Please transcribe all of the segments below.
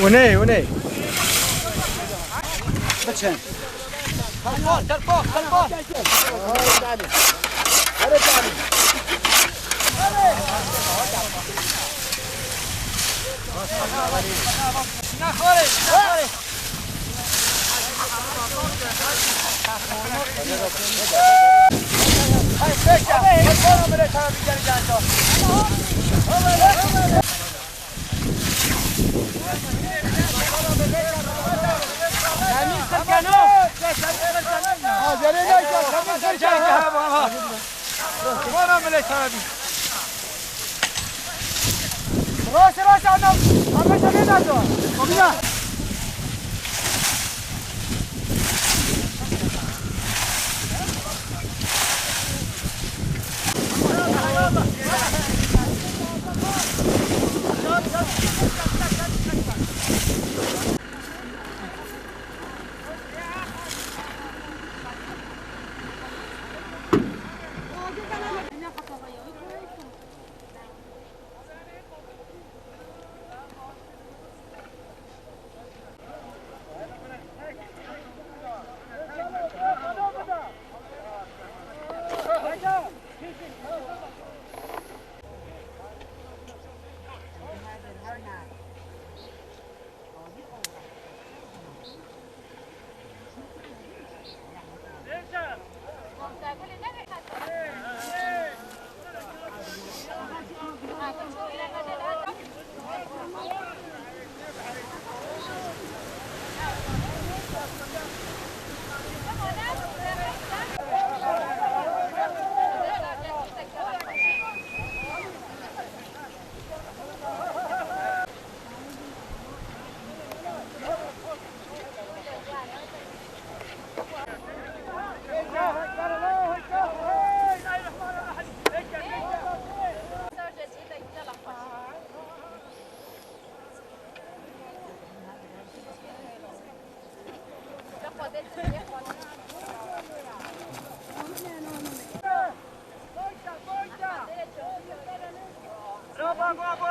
وني وني بچن تلفون تلفون تلفون نخوري نخوري هاي سكة تلفون من الشباب يجري جانتو Temiz sırkanı. Ha gelene gel. Tabii Sırkanı. Bana mı le tabi? Raş 过来过来过。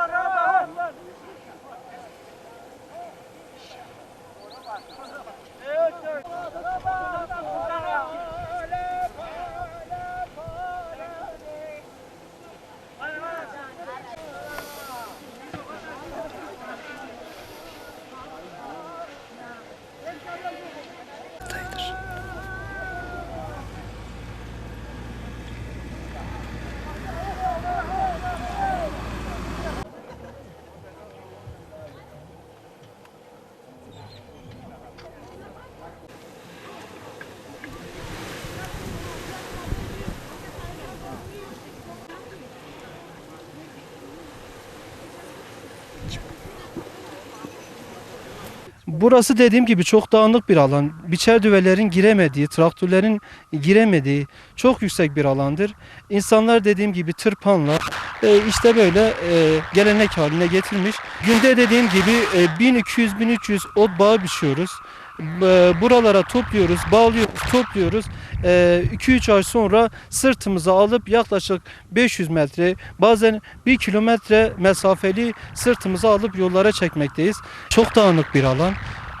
Burası dediğim gibi çok dağınık bir alan. Biçer düvelerin giremediği, traktörlerin giremediği çok yüksek bir alandır. İnsanlar dediğim gibi tırpanla e, işte böyle e, gelenek haline getirmiş. Günde dediğim gibi e, 1200-1300 ot bağı biçiyoruz. E, Buralara topluyoruz, bağlıyoruz, topluyoruz. 2-3 ay sonra sırtımıza alıp yaklaşık 500 metre bazen 1 kilometre mesafeli sırtımıza alıp yollara çekmekteyiz. Çok dağınık bir alan.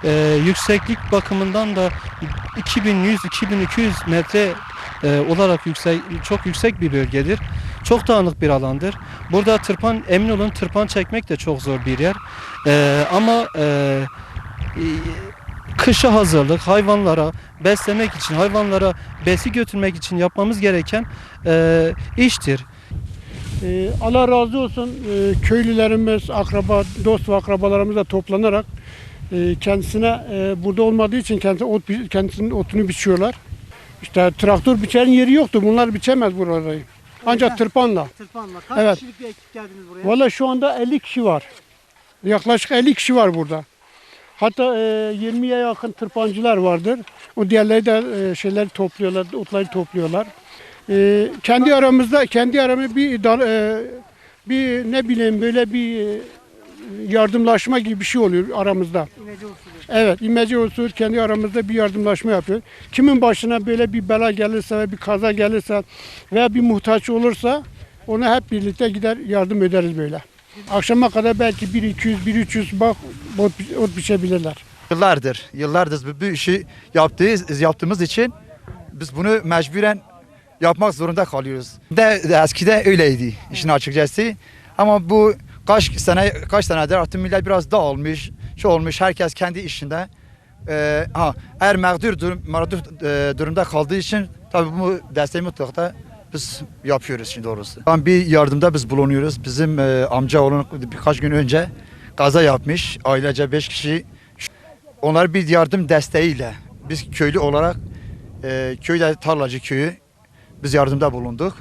Ee, yükseklik bakımından da 2100-2200 metre e, olarak yüksek çok yüksek bir bölgedir. Çok dağınık bir alandır. Burada tırpan emin olun tırpan çekmek de çok zor bir yer. Ee, ama e, kışa hazırlık hayvanlara beslemek için hayvanlara besi götürmek için yapmamız gereken e, iştir. Ee, Allah razı olsun Ee, köylülerimiz, akraba, dost ve akrabalarımız da toplanarak e, kendisine e, burada olmadığı için kendisi ot, kendisinin otunu biçiyorlar. İşte traktör biçerin yeri yoktu. Bunlar biçemez buraları. Ancak tırpanla. Tırpanla. Kaç Evet. kişilik bir ekip geldiniz buraya? Valla şu anda 50 kişi var. Yaklaşık 50 kişi var burada. Hatta e, 20'ye yakın tırpancılar vardır. O diğerleri de e, şeyleri topluyorlar, otları topluyorlar. E, kendi aramızda, kendi aramızda bir dar- e, bir ne bileyim böyle bir e, yardımlaşma gibi bir şey oluyor aramızda. İmece usulü. Evet, imece usul kendi aramızda bir yardımlaşma yapıyor. Kimin başına böyle bir bela gelirse ve bir kaza gelirse veya bir muhtaç olursa ona hep birlikte gider yardım ederiz böyle. Akşama kadar belki 1-200-1-300 bak ot, ot biçebilirler. Yıllardır, yıllardır bu, bu işi yaptığımız, yaptığımız için biz bunu mecburen yapmak zorunda kalıyoruz. De, de eskide öyleydi işin açıkçası. Ama bu kaç sene kaç senedir artık millet biraz dağılmış, şey olmuş. Herkes kendi işinde. Ee, ha, eğer mağdur, durum, mağdur e, durumda kaldığı için tabii bu desteği mutlaka biz yapıyoruz şimdi doğrusu. Tam bir yardımda biz bulunuyoruz. Bizim e, amca oğlum birkaç gün önce kaza yapmış. Ailece beş kişi onlar bir yardım desteğiyle biz köylü olarak e, köyde Tarlacı köyü biz yardımda bulunduk.